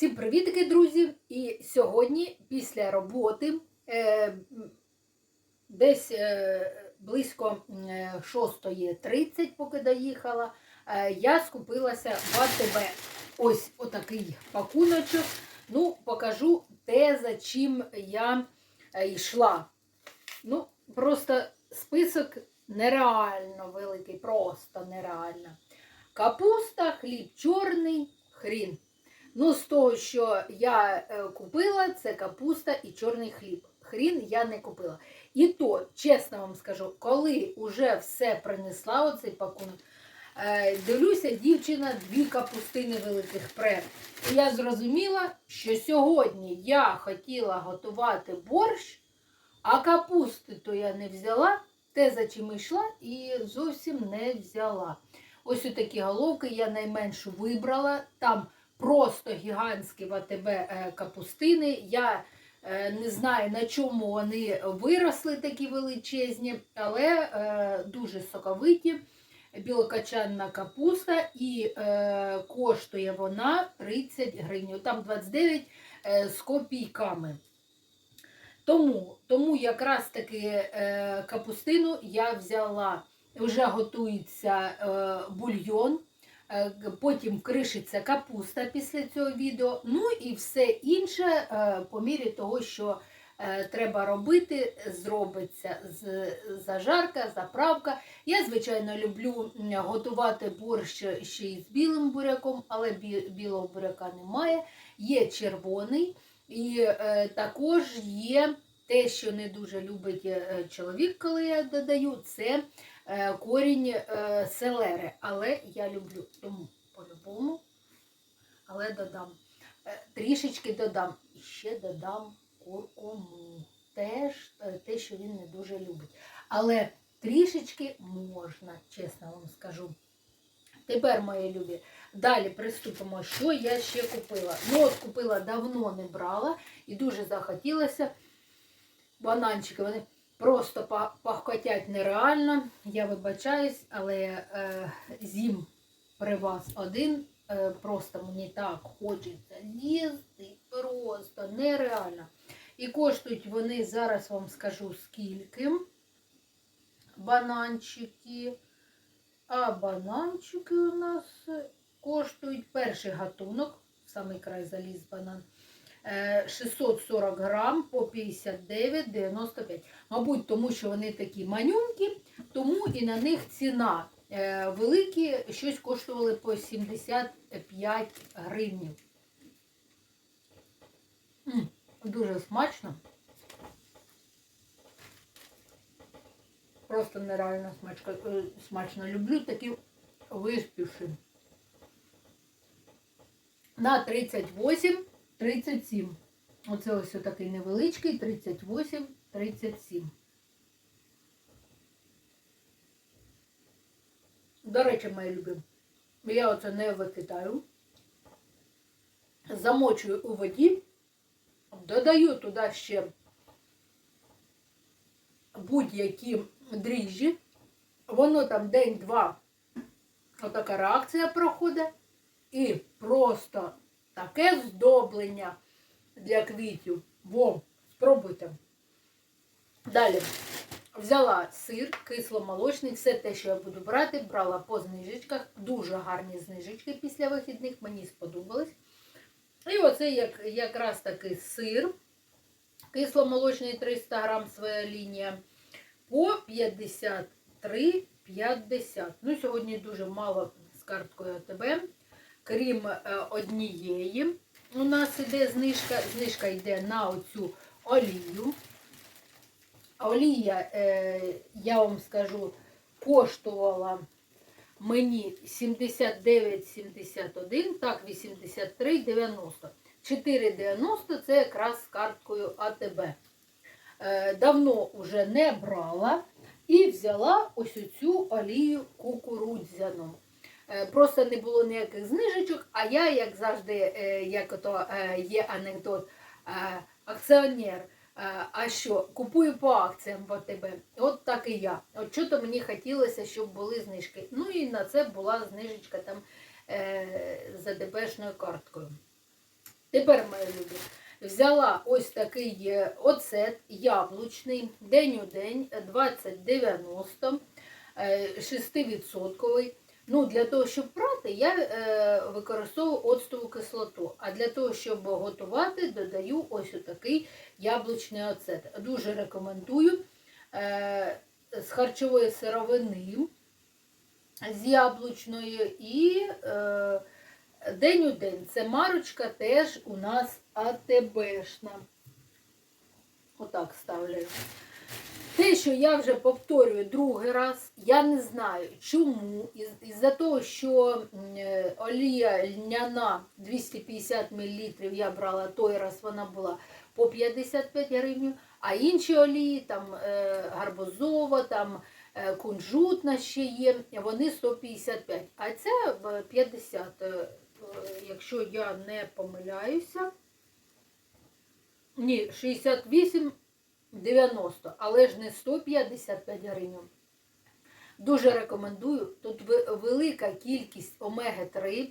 Всім привітки, друзі! І сьогодні, після роботи, е, десь е, близько е, 6.30, поки доїхала, е, я скупилася в АТБ. Ось отакий пакуночок. Ну, покажу те, за чим я е, йшла. Ну, просто список нереально великий, просто нереально. Капуста, хліб чорний, хрін. Ну, з того, що я е, купила, це капуста і чорний хліб. Хрін я не купила. І то, чесно вам скажу, коли вже все принесла, оцей пакунок, е, дивлюся, дівчина дві капустини великих пре. І я зрозуміла, що сьогодні я хотіла готувати борщ, а капусти то я не взяла, те, за чим йшла, і зовсім не взяла. Ось такі головки я найменшу вибрала. Там просто гігантські в АТБ е, капустини. Я е, не знаю, на чому вони виросли такі величезні, але е, дуже соковиті. Білокачанна капуста і е, коштує вона 30 гривень. Там 29 е, з копійками. Тому, тому якраз таки е, капустину я взяла. Вже готується е, бульйон. Е, Потім кришиться капуста після цього відео. Ну і все інше, е, по мірі того, що е, треба робити, зробиться зажарка, заправка. Я, звичайно, люблю готувати борщ ще й з білим буряком, але білого буряка немає. Є червоний, і також є те, що не дуже любить чоловік, коли я додаю, це корінь е, селери. Але я люблю тому по-любому. Але додам. Е, Трішечки додам. І ще додам куркуму. Теж е, те, що він не дуже любить. Але трішечки можна, чесно вам скажу. Тепер, мої любі, далі приступимо, що я ще купила. Ну, от купила давно не брала і дуже захотілося. Бананчики, вони просто пахкотять нереально. Я вибачаюсь, але е, зім при вас один. Е, просто мені так хочеться їсти, просто нереально. І коштують вони, зараз вам скажу скільки. Бананчики. А бананчики у нас коштують перший гатунок, в самий край заліз банан. Е, 640 грам по 59,95. Мабуть, тому що вони такі манюнькі, тому і на них ціна е, великі, щось коштували по 75 гривнів. Дуже смачно. Просто нереально смачка, е, смачно. Люблю такі виспівши. На 38, 37. Оце ось такий невеличкий, 38, 37. До речі, мої любі, я оце не викидаю. Замочую у воді, додаю туди ще будь-які дріжджі. Воно там день-два, отака реакція проходить. І просто таке здоблення для квітів. Во, спробуйте. Далі взяла сир, кисломолочний, все те, що я буду брати, брала по знижечках. Дуже гарні знижечки після вихідних, мені сподобались. І оце як, якраз такий сир. Кисломолочний 300 грам своя лінія. По 53,50. Ну, сьогодні дуже мало з карткою АТБ. Крім е, однієї, у нас іде знижка. Знижка йде на оцю олію. Олія, е, я вам скажу, коштувала мені 79,71, так, 83,90. 4,90 це якраз з карткою АТБ. Е, давно вже не брала і взяла ось цю олію кукурудзяну. Е, Просто не було ніяких знижечок, а я, як завжди, е, як ото е, є анекдот, акціонер. А що, купую по акціям в АТБ. От так і я. От що то мені хотілося, щоб були знижки. Ну і на це була знижечка там за ДБшною карткою. Тепер, мої любі, взяла ось такий оцет яблучний, день у день, е, 2090, е, 6%. Ну, для того, щоб прати, я е, використовую оцтову кислоту. А для того, щоб готувати, додаю ось отакий яблучний оцет. Дуже рекомендую е, з харчової сировини, з яблучної і е, день у день. Це марочка теж у нас АТБшна. Отак ставлю. Що я вже повторюю другий раз, я не знаю чому. Із- Із-за того, що е, олія льняна 250 мл я брала той раз, вона була по 55 гривень, а інші олії, там е, гарбузова, там е, кунжутна ще є, вони 155, а це е, 50, е, е, якщо я не помиляюся. Ні, 68 90, але ж не 155 гривень. Дуже рекомендую. Тут велика кількість омеги-3.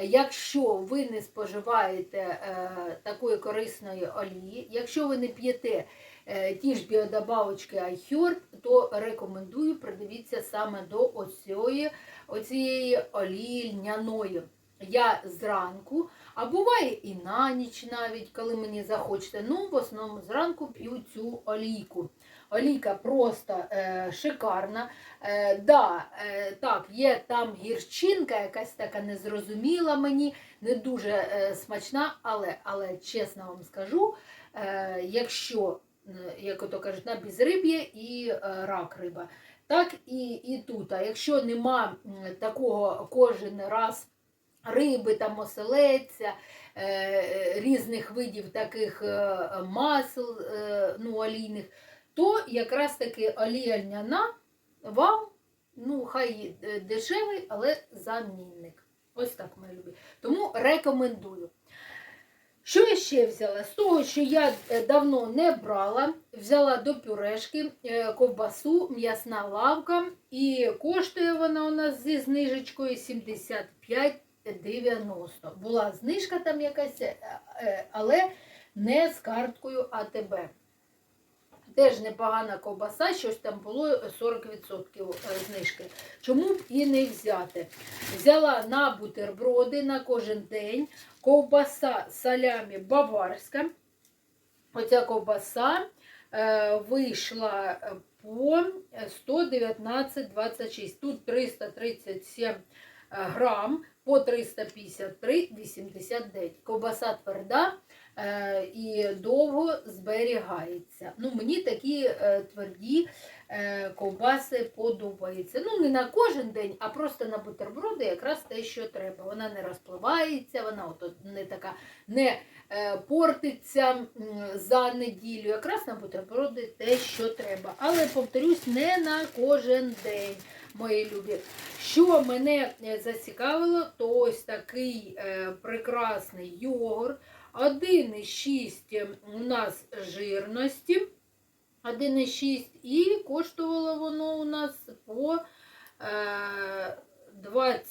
Якщо ви не споживаєте е, такої корисної олії, якщо ви не п'єте е, ті ж біодобавочки iHerb, то рекомендую придивіться саме до оцієї, оцієї олії льняної. Я зранку, а буває і на ніч навіть, коли мені захочеться. Ну, в основному зранку п'ю цю олійку. Олійка просто е, шикарна. Е, да, е, так, є там гірчинка, якась така незрозуміла мені, не дуже е, смачна, але, але чесно вам скажу, е, якщо, е, як ото кажуть, на безриб'я і е, рак риба. Так і, і тут. А якщо нема такого кожен раз риби, там оселедця, е, різних видів таких е, масел е, ну, олійних, то якраз таки олія льняна вам, ну, хай дешевий, але замінник. Ось так, мої любі. Тому рекомендую. Що я ще взяла? З того, що я давно не брала, взяла до пюрешки ковбасу, м'ясна лавка, і коштує вона у нас зі знижечкою 75,90. Була знижка там якась, е, е, але не з карткою АТБ. Теж непогана ковбаса, щось там було 40% знижки. Чому б і не взяти? Взяла на бутерброди на кожен день ковбаса салямі баварська. Оця ковбаса е, вийшла по 119,26. Тут 337 грам по 353,89. Ковбаса тверда е, і довго зберігається. Ну, мені такі е, тверді е, ковбаси подобаються. Ну, не на кожен день, а просто на бутерброди якраз те, що треба. Вона не розпливається, вона от не така не е, портиться за неділю. Якраз на бутерброди те, що треба. Але, повторюсь, не на кожен день, мої любі. Що мене е, зацікавило, то ось такий е, прекрасний йогурт. 1,6 у нас жирності. 1,6 і коштувало воно у нас по е, 20,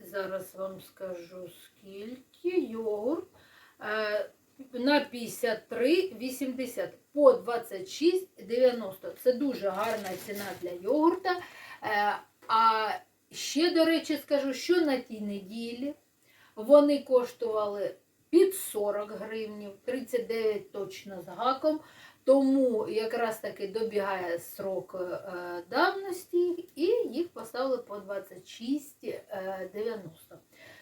зараз вам скажу скільки, йогурт е, на 53,80 по 26,90. Це дуже гарна ціна для йогурта. Е, а ще, до речі, скажу, що на тій неділі вони коштували під 40 гривнів, 39 точно з гаком. Тому якраз таки добігає срок е, давності і їх поставили по 26,90.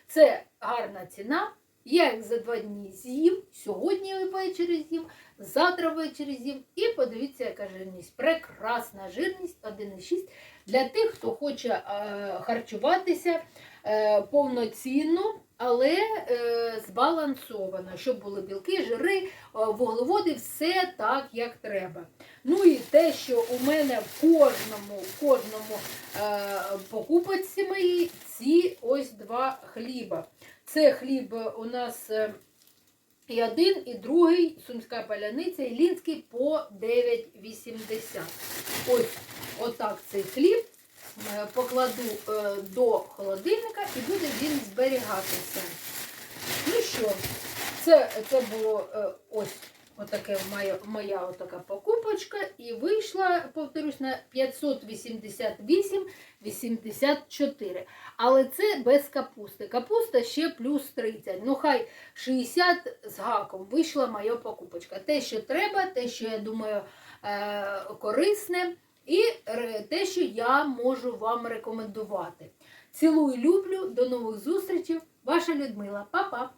Це гарна ціна. Я їх за два дні з'їм, сьогодні ввечері з'їм, завтра ввечері з'їм. І подивіться, яка жирність. Прекрасна жирність 1,6 для тих, хто хоче е, харчуватися е, повноцінно, але е, збалансовано, щоб були білки, жири, е, вуглеводи, все так, як треба. Ну і те, що у мене в кожному, в кожному е, покупочці моїй ці ось два хліба. Це хліб у нас е, і один, і другий, сумська паляниця, і лінський по 9,80. Ось отак цей хліб е, покладу е, до холодильника і буде він зберігатися. Ну що, це, це було е, ось отаке моя, моя отака покупочка, і вийшла, повторюсь, на 588,84. Але це без капусти. Капуста ще плюс 30. Ну хай 60 з гаком вийшла моя покупочка. Те, що треба, те, що я думаю е, корисне, і те, що я можу вам рекомендувати. Цілую, люблю, до нових зустрічей. Ваша Людмила. Па-па!